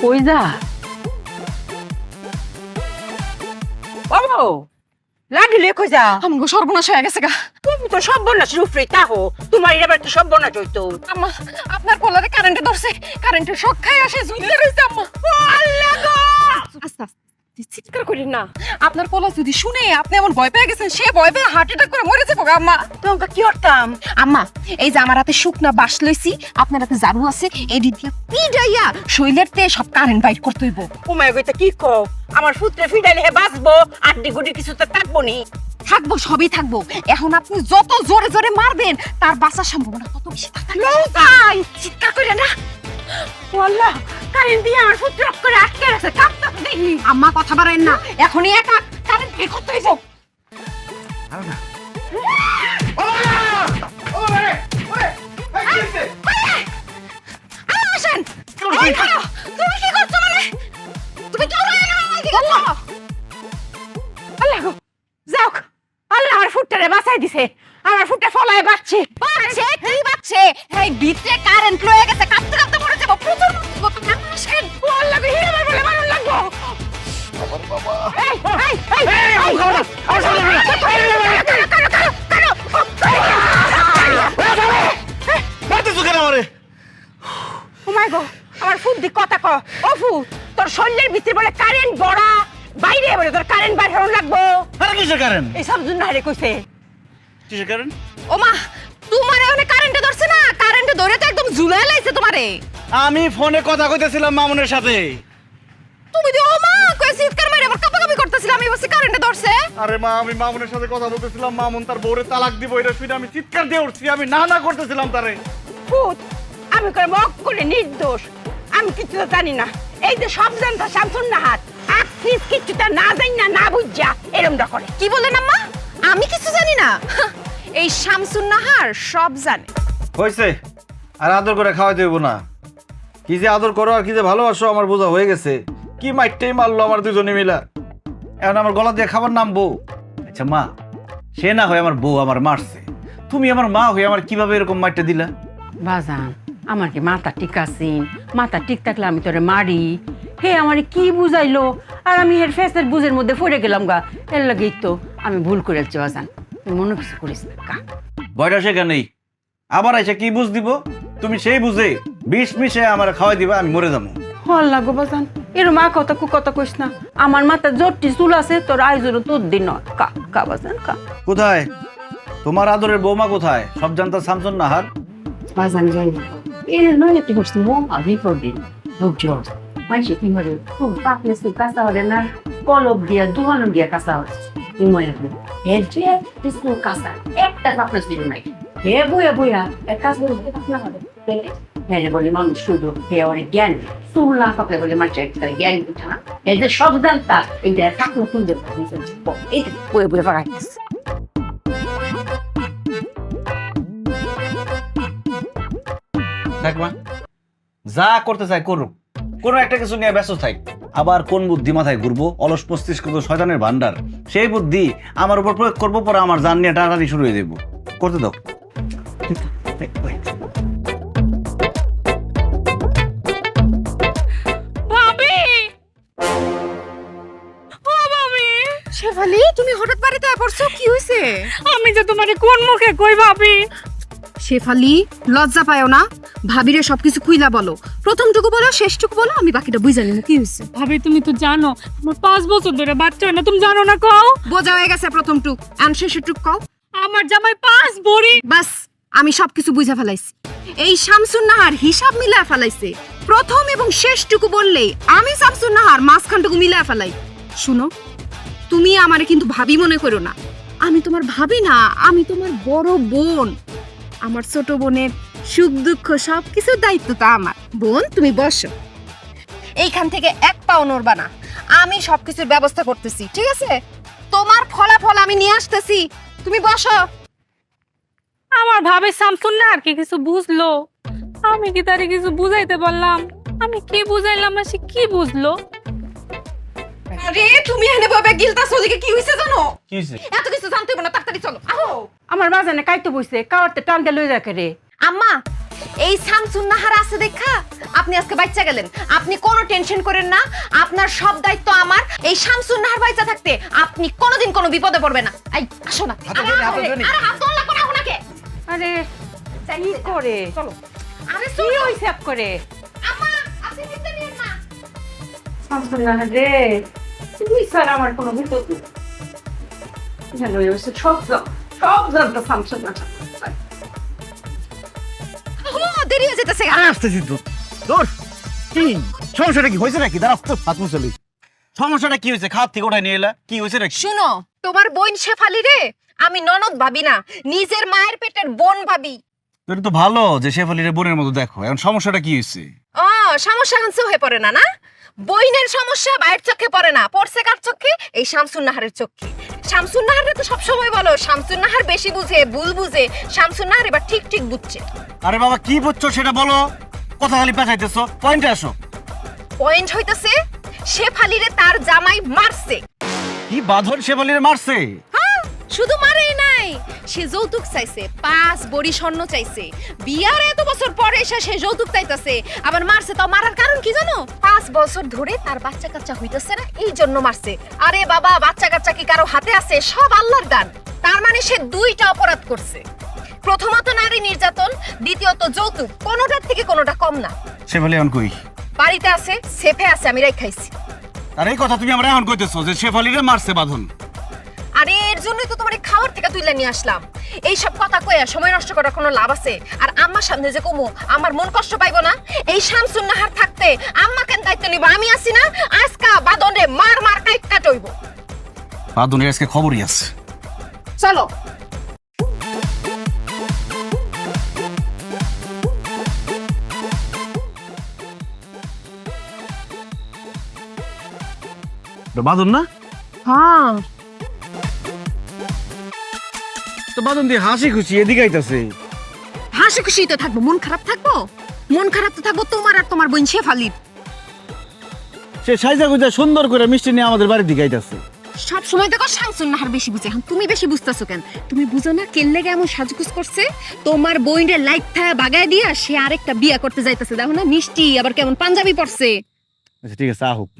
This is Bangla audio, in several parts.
কই যা বাবু লাগিলে কইজা? আমগো সর্বনাশ হয়ে গেছে গা। তো সর্বনাশ রূপরে তাহো তোমার এবার তো সর্বনাশ হইতো। আম্মা আপনার কারেন্টে ধরছে। কারেন্টের শক খাই আসে রইছে আম্মা। আল্লাহ গো! আস্তে আস্তে। চিৎকার করেন না। আপনার পোলা যদি শুনে আপনি এমন ভয় পেয়ে গেছেন সে ভয় পেয়ে হার্ট অ্যাটাক করে মরে যাব আম্মা। তোমাকে কি করতাম? আম্মা এই যে আমার হাতে শুকনা বাস লইছি আপনার হাতে ঝাড়ু আছে এডি দিয়া পিডাইয়া শৈলের তে সব কারেন্ট বাইট করতে হইব। উমায় কইতা কি কও? আমার পুত্রে ফিডাইলে হে বাঁচবো আড্ডি গুডি কিছু তো থাকব নি। থাকব সবই থাকব। এখন আপনি যত জোরে জোরে মারবেন তার বাঁচার সম্ভাবনা তত বেশি থাকবে। চিৎকার করে না! কারেন্ট দিয়ে আমার ড্রপ করে আটকে রাখছে কাঁপতা তো দেখি। আম্মা কথা না। এখনই একা কারেন্ট বের করতে হইব। গো আমার ফুট দি কথা কো ও ফুট তোর শরীরের ভিতরে বলে কারেন্ট বড়া বাইরে বলে তোর কারেন্ট বাইরে হরণ লাগবো। আরে কিসের কারেন্ট এই সব জন্য হারে কইছে। কিসের কারেন্ট ওমা তোমারে ওনে কারেন্টে ধরছে না? কারেন্টে ধরে তো একদম ঝুলাই লাইছে তোমারে। আমি ফোনে কথা কইতেছিলাম মামুনের সাথে। তুমি তো ওমা কই চিৎকার মারে আবার কাপাকাপি করতেছিলাম আমি বসে কারেন্টে ধরছে। আরে মা আমি মামুনের সাথে কথা বলতেছিলাম মামুন তার বউরে তালাক দিব এটা শুনে আমি চিৎকার দিয়ে উঠছি আমি না না করতেছিলাম তারে। ফুট আমি করে মক করে নির্দোষ। আমি কিছু তো জানি না। এই যে সব জানতা শামসুন না হাত আখিস কিছু তা না জানি না না বুঝা এরমটা করে। কি বললেন আম্মা? আমি কিছু জানি না? এই শামসুন নাহার সব জানে। হয়েছে আর আদর করে খাওয়াই দেবো না। কি যে আদর করো আর কি যে ভালোবাসো আমার বোঝা হয়ে গেছে। কি মাইটটাই মারলো আমার দুজনে মিলা। এখন আমার গলা দিয়ে খাবার নাম বউ আচ্ছা মা সে না হয় আমার বউ আমার মারছে। তুমি আমার মা হয়ে আমার কীভাবে এরকম মাইটটা দিলা? বাজান আমার কি মাথা ঠিক আছিন মাথা ঠিক থাকলে আমি তোরে মারি। হে আমারে কি বুঝাইলো? আর আমি এর ফেসের বুঝের মধ্যে পড়ে গেলাম গা। এর লাগেই তো আমি ভুল করেছি বাজান তুই মনে কিছু করিস না কা বয়টা সেখানেই আবার এসে কি বুঝ দিব? তুমি সেই বুঝে বিষ মিশে আমার খাওয়াই দিবা আমি মরে যাব। হল লাগো বাজান এর মা কথা কু কথা কইস না। আমার মাথা জটটি চুল আছে তোর আয়োজনও তোর দিন নয় কা কা বাজান কা কোথায়? তোমার আদরের বৌমা কোথায়? সব জানতা শামসুন নাহার বাজান যাই এর নয় তুই করছিস মো আমি পড়দিন ধৈর্য মাইসে কি মরে খুব পাকলে তুই কাঁচা হলে না কলব দিয়া দুহানো দিয়া কাঁচা হচ্ছে তুই মনে রাখবি এর যে কিছু কাঁচা একটা পাকলে দিল নাই হে বইয়া বইয়া এক কাজ করে পাকলা হবে হ্যাঁ রে বলি মানুষ শুধু হে অনেক জ্ঞান শুনলা পাকলে বলে মানুষ একটা জ্ঞান উঠা না এই যে সব জানতা এইটা থাকল শুনতে এই বইয়া বইয়া পাকাই দেখ মা যা করতে চাই করুক। কোনো একটা কিছু নিয়ে ব্যস্ত থাক। আবার কোন বুদ্ধি মাথায় ঘুরবো? অলস মস্তিষ্ক তো শয়তানের ভান্ডার সেই বুদ্ধি আমার উপর প্রয়োগ করব পরে আমার জান নিয়ে টানাটানি শুরু হয়ে দেবো করতে দাও। শেফালি তুমি হঠাৎ বাড়িতে পড়ছো কি হয়েছে আমি যে তোমারে কোন মুখে কই ভাবি? শেফালি লজ্জা পায়ও না। ভাবিরে সবকিছু খুইলা বলো। প্রথমটুকু বলো শেষটুকু বলো আমি বাকিটা বুঝে নিব কি হয়েছে ভাবি তুমি তো জানো আমার পাঁচ বছর ধরে বাচ্চা হয় না তুমি জানো না কও? বোঝা হয়ে গেছে প্রথমটুক আর শেষটুক কও। আমার জামাই পাঁচ ভরি বাস আমি সবকিছু বুঝে ফেলাইছি। এই শামসুন নাহার হিসাব মিলায় ফেলাইছে। প্রথম এবং শেষটুকু বললেই আমি শামসুন নাহার মাঝখানটুকু মিলায় ফেলাই। শুনো তুমি আমারে কিন্তু ভাবি মনে করো না। আমি তোমার ভাবি না আমি তোমার বড় বোন। আমার ছোট বোনের সুখ, দুঃখ সব কিছুর দায়িত্ব তা আমার। বোন, তুমি বসো। এইখান থেকে এক পাও নড়বা না। আমি সবকিছুর ব্যবস্থা করতেছি, ঠিক আছে? তোমার ফলাফল আমি নিয়ে আসতেছি। তুমি বসো। আমার ভাবে শামসুন না আর কি কিছু বুঝলো? আমি কি তারে কিছু বুঝাইতে পারলাম আমি কি বুঝাইলাম না সে কি বুঝলো? আরে তুমি এনে বাবা ওদিকে কি হইছে জানো? কি হয়েছে এত কিছু জানতে হবে না তাড়াতাড়ি চলো আহো। আমার বাজানে কাইতে বইছে কাওয়ারতে টানতে লই রাখে রে। আম্মা এই নাহার আছে দেখা? আপনি আজকে বাচ্চা গেলেন। আপনি কোনো টেনশন করেন না আপনার সব দায়িত্ব আমার। এই শামসুন নাহার বাচ্চা থাকতে আপনি কোনোদিন কোনো বিপদে পড়বে না। এই আসো না। আরে, ধরে, হাতে আরে, ধরে। আরে হাত ধরলা কোনা কোনাকে আরে কি করে? চলো। আরে কি হইছে আপ করে? আম্মা আপনি চিন্তা নিয়েন না। শামসুন নাহার রে। তুই স্যার আমার কোনো ভিতর জানো সব জান- সব ও দেরি হয়ে যেতেছে। আসতেছি তো। দোষ কি? সমস্যাটা কি? হয়েছে নাকি? হাত মুছলি সমস্যাটা কি হয়েছে? খাত থেকে নিয়ে এলা। কি হয়েছে নাকি? শুনো তোমার বোন শেফালি রে আমি ননদ ভাবি না নিজের মায়ের পেটের বোন ভাবি। তোর তো ভালো যে বোনের মতো দেখো। এখন সমস্যাটা কি হয়েছে? ও সমস্যা হানসে হয়ে পড়ে না না? বইনের সমস্যা বাইরের চোখে পড়ে না। পড়ছে কার চোখে? এই শামসুন নাহারের চোখে। শামসুন নাহারে তো সবসময় বলো শামসুন নাহার বেশি বুঝে ভুল বুঝে। শামসুন নাহার এবার ঠিক ঠিক বুঝছে। আরে বাবা কি বুঝছ সেটা বলো? কথা খালি পেঁচাইতেছো পয়েন্টে আসো। পয়েন্ট হইতাছে শেফালিরে তার জামাই মারছে। কি বাঁধন শেফালির মারছে? হ্যাঁ, শুধু মারেই নাই সে যৌতুক চাইছে পাঁচ বড়ি স্বর্ণ চাইছে। বিয়ার এত বছর পরে এসে সে যৌতুক চাইতেছে আবার মারছে তো মারার কারণ কি জানো? পাঁচ বছর ধরে তার বাচ্চা কাচ্চা হইতেছে না এই জন্য মারছে। আরে বাবা বাচ্চা কাচ্চা কি কারও হাতে আছে? সব আল্লাহর দান। তার মানে সে দুইটা অপরাধ করছে। প্রথমত নারী নির্যাতন দ্বিতীয়ত যৌতুক। কোনোটার থেকে কোনোটা কম না। শেফালি এখন কই? বাড়িতে আছে সেফে আছে আমি রাখাইছি। আর এই কথা তুমি আমরা এখন কইতেছো যে শেফালিরে মারছে বাঁধন। আরে এর জন্যই তো তোমার এই খাওয়ার থেকে তুইলা নিয়ে আসলাম। এই সব কথা কইয়া সময় নষ্ট করার কোনো লাভ আছে? আর আম্মার সামনে যে কমু আমার মন কষ্ট পাইবো না? এই শামসুন নাহার থাকতে আম্মা কেন দায়িত্ব নিব? আমি আছি না? আজকা বাদনে মার মার কাইট কাটইব। বাঁধনের আজকে খবরই আছে। চলো। বাঁধন না? হ্যাঁ। তো হাসি খুশি এদিকে আইতাছে। হাসি খুশি তো থাকব মন খারাপ থাকব? মন খারাপ তো থাকব তোমার আর তোমার বোন শেফালির। সে সাইজা গুজা সুন্দর করে মিষ্টি নিয়ে আমাদের বাড়ির দিকে আইতাছে। সব সময় দেখো শামসুন নাহার বেশি বুঝে। এখন তুমি বেশি বুঝতেছো কেন? তুমি বুঝো না কেন লেগে এমন সাজগুজ করছে? তোমার বইনের লাইট থায়া বাগায় দিয়া সে আরেকটা বিয়া করতে যাইতেছে। দেখো না মিষ্টি আবার কেমন পাঞ্জাবি পরছে। আচ্ছা ঠিক আছে আহুক।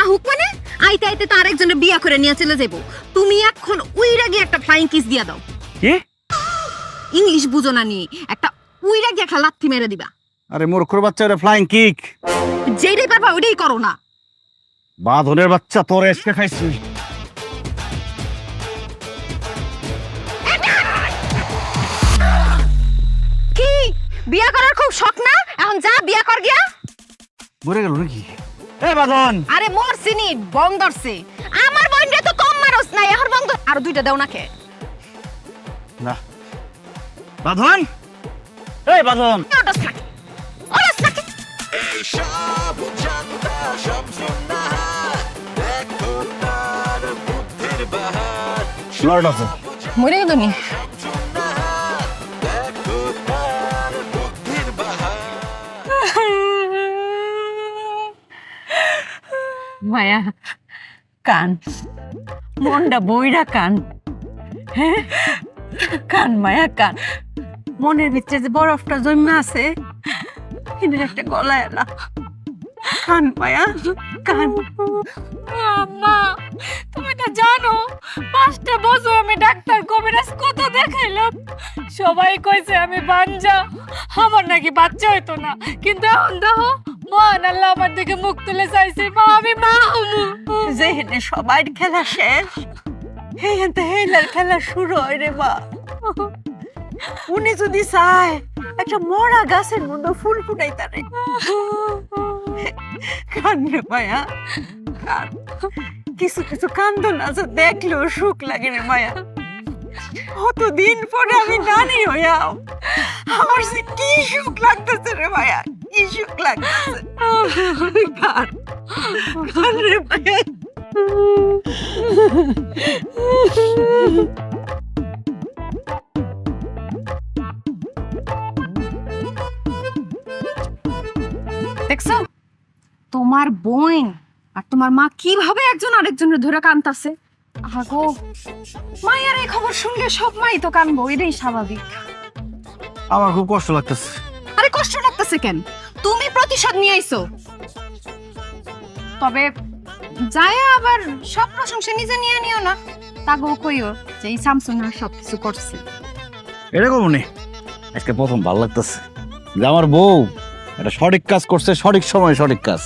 আহুক মানে? আইতে আইতে তো আরেকজনের বিয়া করে নিয়ে চলে যাব। তুমি এখন উইরা গিয়ে একটা ফ্লাইং কিস দিয়া দাও। কি? ইংলিশ বুঝো না নি একটা উইরা গিয়ে একটা লাথি মেরে দিবা। আরে মূর্খর বাচ্চা ওটা ফ্লাইং কিক যেটাই পারবা ওইটাই করো না। বাঁধনের বাচ্চা তোর এসে খাইছি। কি? বিয়া করার খুব শখ না? এখন যা বিয়া কর গিয়া। মরে গেল নাকি? এ বাঁধন আরে মোর সিনি বং ধরছে। আমার বোনরে তো কম মারস নাই এখন বং ধর- আরও দুইটা দাও না। খে না বাঁধন এই নাকি লর্ড আছে। মরে গেল নি। মায়া। কান। মনটা বইরা কান। হ্যাঁ? কান মায়া, কান। মনের ভিতরে যে বরফটা জমে আছে কিন্তু একটা গলায় না কান মায়া কান আম্মা তুমি তো জানো পাঁচটা বছর আমি ডাক্তার কবিরাজ কত দেখাইলাম। সবাই কইছে আমি বাঞ্জা আমার নাকি বাচ্চা হইতো না। কিন্তু এখন দেখো মহান আল্লাহ আমার দিকে মুখ তুলে চাইছে মা আমি মা হমু যেহেনে সবার খেলা শেষ হেহেন তো হেলার খেলা শুরু হয় রে মা। উনি যদি চায় একটা মরা গাছের মধ্যে ফুল ফুটাই তারে কান মায়া। কিছু কিছু কান্দন আছে দেখলেও সুখ লাগে রে মায়া। কতদিন পরে আমি নানি হইয়াও আমার যে কি সুখ লাগতেছে রে মায়া, কি সুখ লাগতেছে। কান কান রে মায়া। দেখছ? তোমার বোন আর তোমার মা কীভাবে একজন আরেকজনের ধরে কানতাছে? আগো মায়ের এই খবর শুনলে সব মাই তো কানবো এটাই স্বাভাবিক। আমার খুব কষ্ট লাগতেছে। আরে কষ্ট লাগতেছে কেন? তুমি প্রতিশোধ নিয়ে আইছো। তবে যায় আবার সব প্রশংসা নিজে নিয়ে নিও না। তাগো কইও যে এই স্যামসুং আর সব কিছু করছে করব আজকে প্রথম ভালো লাগতেছে। যে আমার বউ এটা সঠিক কাজ করছে সঠিক সময় সঠিক কাজ।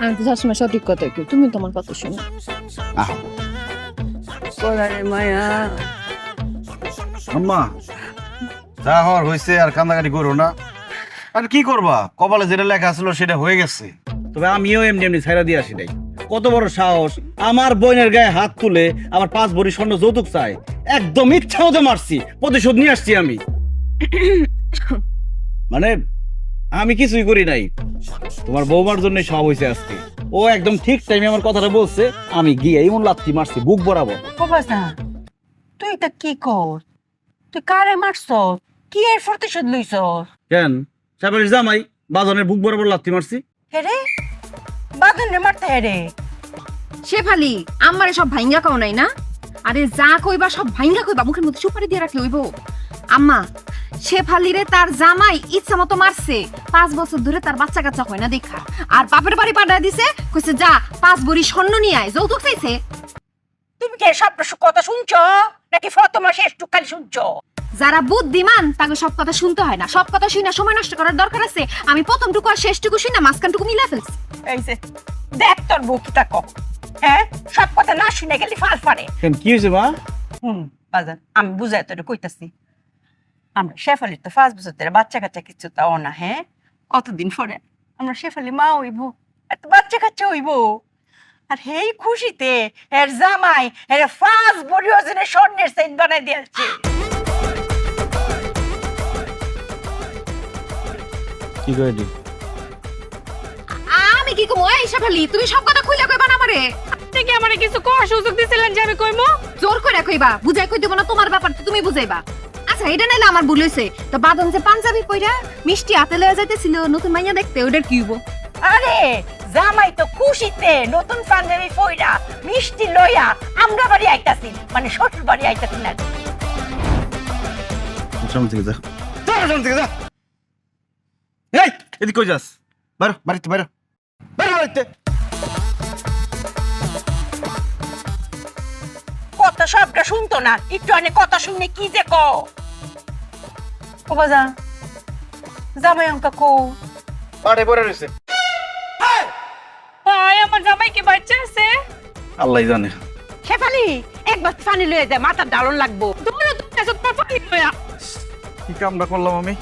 আমি তো সবসময় সঠিক কথা কই তুমি তোমার কথা শোনো। আহ। পড়ারে মায়া। আম্মা যা হওয়ার হয়েছে আর কান্দাকাটি করো না। আর কি করবা? কপালে যেটা লেখা ছিল সেটা হয়ে গেছে। তবে আমিও এমনি এমনি ছাইরা দিয়ে আসি নাই। কত বড় সাহস। আমার বোনের গায়ে হাত তুলে আমার পাঁচ ভরি স্বর্ণ যৌতুক চাই। একদম ইচ্ছা মতো মারছি। প্রতিশোধ নিয়ে আসছি আমি। মানে আমি কিছুই করি নাই। তোমার বৌমার জন্য সব হয়েছে আজকে। ও একদম ঠিক টাইমে আমার কথাটা বলছে আমি গিয়ে এমন লাথি মারছি বুক বরাবর বাবা তুই এটা কি কর? তুই কারে মারছ? কি এর প্রতিশোধ লইছ? কেন? সাবারির জামাই বাজনের বুক বরাবর লাথি মারছি। হেরে বাদনে মারতে হেরে শেফালি আমারে সব ভাইঙ্গা কও নাই না? আরে যা কইবা সব ভাইঙ্গা কইবা মুখের মধ্যে সুপারি দিয়ে রাখলে হইব। আম্মা শেফালিরে তার জামাই ইচ্ছা মতো মারছে। পাঁচ বছর ধরে তার বাচ্চা কাচ্চা হয় না দেখা। আর বাপের বাড়ি পাঠায় দিছে কইছে যা পাঁচ বড়ি স্বর্ণ নিয়ে আয় যৌতুক চাইছে। তুমি কি সব কথা শুনছ? নাকি ফতমা শেষ টুকালি শুনছ? যারা বুদ্ধিমান তাকে সব কথা শুনতে হয় না। সব কথা শুনে সময় নষ্ট করার দরকার আছে। আমি প্রথমটুকু আর শেষটুকু শুনে মাঝখানটুকু মিলা ফেলছি। এই যে দেখ তোর বউ কি তা হ্যাঁ? সব কথা না শুনে গেলি ফাল ফারে কি হয়েছে মা? হুম বাজান আমি বুঝাই তোর কইতাছি। আমরা শেফালির তো পাঁচ বছর ধরে বাচ্চা কাচ্চা কিছু তাও না হ্যাঁ? কতদিন পরে? আমরা শেফালি মা হইব আর তো বাচ্চা কাচ্চা হইব। আর হেই খুশিতে এর জামাই এর ফাঁস বড়ি ওজনের স্বর্ণের সেট বানাই দিয়েছে কি করে আমি কি কমো? এই শেফালি তুমি সব কথা খুইলা কইবা না আমারে? আপনি কি আমারে কিছু কওয়ার সুযোগ দিছিলেন যে আমি কইমো? জোর করে কইবা বুঝাই কই দেব না তোমার ব্যাপার তো তুমি বুঝাইবা। আচ্ছা এটা নাইলে আমার ভুল হয়েছে তো বাদন যে পাঞ্জাবি পইরা মিষ্টি হাতে লয়ে যাইতেছিল নতুন মাইয়া দেখতে ওটার কি হইব? আরে জামাই তো খুশিতে নতুন পাঞ্জাবি পইরা মিষ্টি লইয়া আমরা বাড়ি আইতাছি মানে শ্বশুর বাড়ি আইতাছি না। সামনে থেকে যা। যা সামনে থেকে যা। এই এদিক কই যাস? বাইরো বাড়িতে বাইরো। বাইরো বাড়িতে। কথা সবটা শুনতো না একটু অনেক কথা শুনে কি যে ক ও বাজা জামাই অঙ্কা কো পাড়ে পড়ে রইছে ভাই আমার জামাই কি বাচ্চা আছে আল্লাহ জানে শেফালি একবার পানি লয়ে যায় মাথার ডালন লাগবো দূরে দূরে তোমার পানি লইয়া কি কামটা করলাম আমি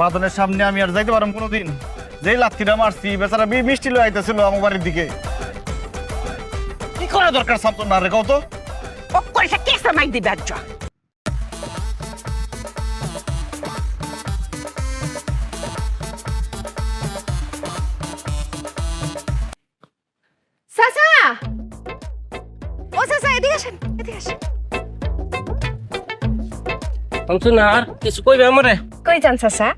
বাদনের সামনে আমি আর যাইতে পারলাম কোনোদিন যেই লাত্তিটা মারছি বেচারা বি মিষ্টি লয়ে আইতেছিল আমার বাড়ির দিকে কি করা দরকার সামতো না রে কত ও করে সে কেসা মাই দিবে আজ শুনছো না আর কিছু কইবে আমারে? কই যান চাচা?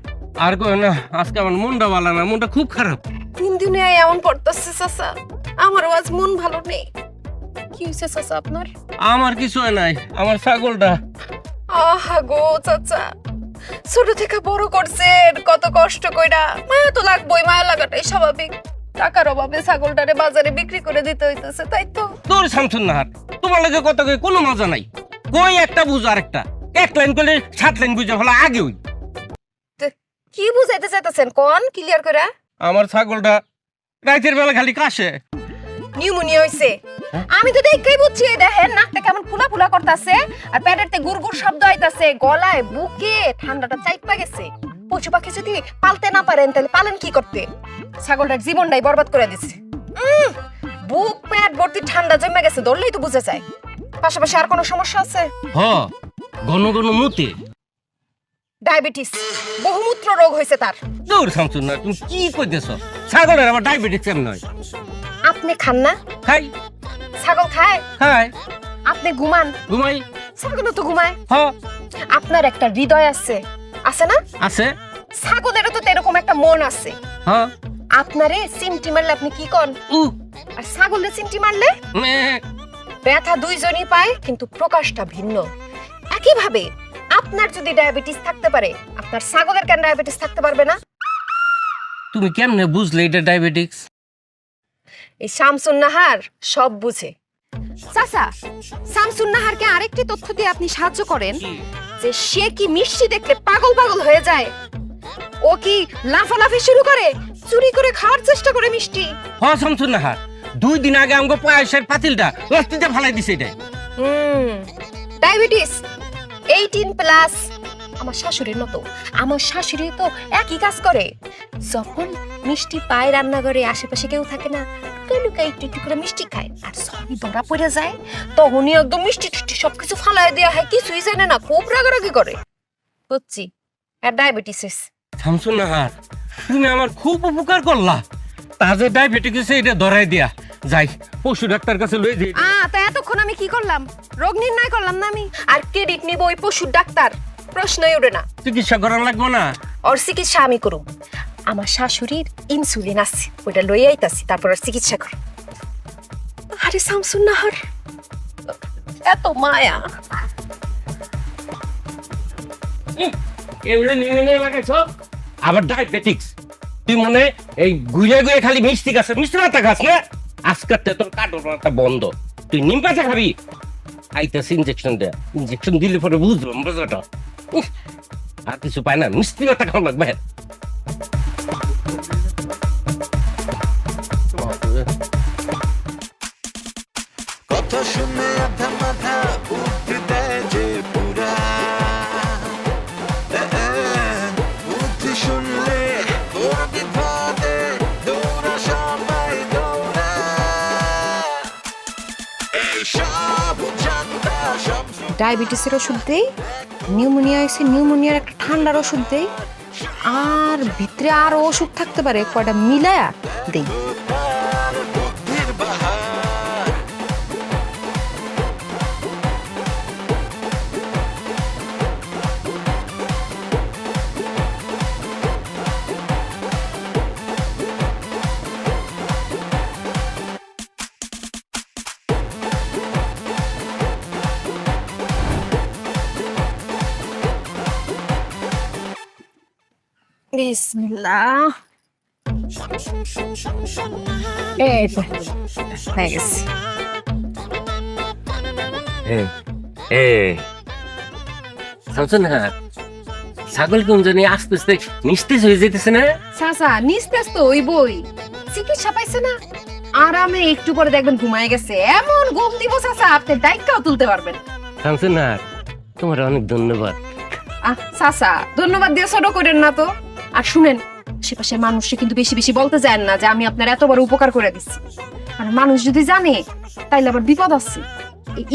আর কই না আজকে আমার মনটা ভালো না মনটা খুব খারাপ। তিন দিনে এমন পড়তেছে চাচা আমার আজ মন ভালো নেই। কি হয়েছে চাচা আপনার? আমার কিছু হয় নাই আমার ছাগলটা। আহা গো চাচা ছোট থেকে বড় করছেন কত কষ্ট কইরা। মায়া তো লাগবই মায়া লাগাটাই স্বাভাবিক। টাকার অভাবে ছাগলটারে বাজারে বিক্রি করে দিতে হইতেছে তাই তো। তোর শামসুন নাহার তোমার লাগে কত কোনো মজা নাই। কই একটা বুঝ আর একটা এক লাইন করলে সাত লাইন বুঝে ভালো আগে তে, কি বুঝাইতে চাইতেছেন? কোন? ক্লিয়ার করে আমার ছাগলটা রাতের বেলা খালি কাশে। নিউমোনিয়া হইছে। আমি তো দেখেই বুঝছি এই দেখেন নাকটা কেমন ফুলা ফুলা করতেছে আর পেটেরতে গুড়গুড় শব্দ হইতাছে গলায় বুকে ঠান্ডাটা চাইপা গেছে। পশু পাখি যদি পালতে না পারেন তাহলে পালেন কি করতে? ছাগলটার জীবনটাই বরবাদ করে দিছে। বুক পেট ভর্তি ঠান্ডা জমে গেছে ধরলেই তো বুঝে যায়। পাশাপাশি আর কোনো সমস্যা আছে? হ। ঘন ঘন মুতে। ডায়াবেটিস। বহুমূত্র রোগ হয়েছে তার। তোর শামসুন না তুমি কি কইতেছ? ছাগলের আবার ডায়াবেটিস কেমন হয় আপনি খান না। খাই। ছাগল খায়? খাই আপনি ঘুমান। ঘুমাই। ছাগলও তো ঘুমায়। হ। আপনার একটা হৃদয় আছে। আছে না? আছে। ছাগলেরও তো এরকম একটা মন আছে। হ্যাঁ আপনারে সিমটি মারলে আপনি কি কন? উ। আর ছাগলে সিমটি মারলে? ব্যথা দুইজনই পায় কিন্তু প্রকাশটা ভিন্ন। একইভাবে আপনার যদি ডায়াবেটিস থাকতে পারে আপনার ছাগলের কেন ডায়াবেটিস থাকতে পারবে না? তুমি কেমনে বুঝলে এটা ডায়াবেটিক্স এই শামসুন নাহার সব বুঝে। চাচা শামসুন নাহারকে আরেকটি তথ্য দিয়ে আপনি সাহায্য করেন যে সে কি মিষ্টি দেখলে পাগল পাগল হয়ে যায়? ও কি লাফালাফি শুরু করে চুরি করে খাওয়ার চেষ্টা করে মিষ্টি? হ শামসুন নাহার দুই দিন আগে আমাকে পায়েসের পাতিলটা লাস্তিতে ফালাই দিছে এটা হুম ডায়াবেটিস এইটিন প্লাস আমার শাশুড়ির মতো। আমার শাশুড়ি তো একই কাজ করে। যখন মিষ্টি পায় রান্নাঘরে, আশেপাশে কেউ থাকে না লুকাই একটু একটু করে মিষ্টি খায়। আর যখনই ধরা পড়ে যায়, তখনই একদম মিষ্টি টিষ্টি সবকিছু ফালাই দেওয়া হয়, কিছুই জানে না, খুব রাগারাগি করে। বুঝছি? আর ডায়াবেটিস শামসুন তুমি আমার খুব উপকার করলা। তাজে ডায়াবেটিস এটা ধরাই দিয়া। যাই পশু ডাক্তার কাছে লই যাই। আ তা এতক্ষণ আমি কি করলাম? রোগ নির্ণয় করলাম না আমি? আর ক্রেডিট নিব ওই পশুর ডাক্তার। প্রশ্নই ওঠে না। চিকিৎসা করা লাগবে না। ওর চিকিৎসা আমি করুম। আমার শাশুড়ির ইনসুলিন আছে ওইটা লই আইতাছি তারপর ওর চিকিৎসা করুম। আরে শামসুন নাহার এত মায়া। এমনি নিয়ে নিয়ে লাগাইছ আবার ডায়াবেটিক্স তুই মনে এই ঘুরে ঘুরে খালি মিষ্টি গাছ মিষ্টি মাথা গাছ না? আজকের তে তোর মাথা বন্ধ। তুই নিম পাতা খাবি? আইতাছে ইঞ্জেকশন দে। ইঞ্জেকশন দিলে পরে বুঝব উফ, আর কিছু পায় না মিষ্টি কথা খাওয়া লাগবে। ডায়াবেটিসের ওষুধ দেই, নিউমোনিয়া হয়েছে, নিউমোনিয়ার একটা ঠান্ডার ওষুধ দেই, আর ভিতরে আরও ওষুধ থাকতে পারে, কয়টা মিলায়া দেই। বিসমিল্লাহ এই তো হয়ে গেছে এ এ শামসুন নাহার ছাগল কোন জানি আস্তে আস্তে নিস্তেজ হয়ে যেতেছে না চাচা নিস্তেজ তো ওই বই চিকিৎসা পাইছে না আরামে একটু পরে দেখবেন ঘুমায় গেছে এমন ঘুম দিব সাসা আপনি দায়িত্বও তুলতে পারবেন নাহার তোমার অনেক ধন্যবাদ আহ চাচা ধন্যবাদ দিয়ে ছোট করেন না তো আর শুনেন, আশেপাশের মানুষকে কিন্তু বেশি বেশি বলতে চান না যে আমি আপনার এত বড় উপকার করে দিচ্ছি আর মানুষ যদি জানে, তাইলে আবার বিপদ আছে।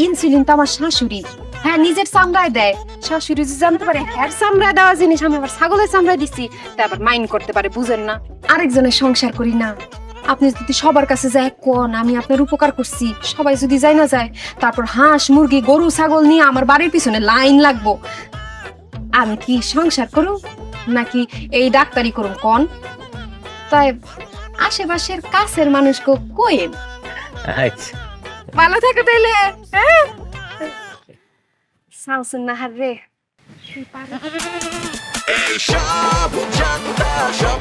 ইনসুলিন তো আমার শাশুড়ির হ্যাঁ নিজের চামড়ায় দেয়। শাশুড়ি যদি জানতে পারে হ্যাঁ চামড়ায় দেওয়া জিনিস, আমি আবার ছাগলের চামড়ায় দিচ্ছি তা আবার মাইন্ড করতে পারে, বুঝেন না। আরেকজনের সংসার করি না। আপনি যদি সবার কাছে যায়, কোন আমি আপনার উপকার করছি, সবাই যদি যাই না যায়, তারপর হাঁস, মুরগি, গরু, ছাগল নিয়ে আমার বাড়ির পিছনে লাইন লাগবো। আমি কি সংসার করুম? নাকি এই ডাক্তারি করুন কন? তাই আশেপাশের কাছের মানুষকে কইেন আচ্ছা। ভালো থাকে তাইলে হ্যাঁ? শামসুন নাহার রে। এইসব জানতা সব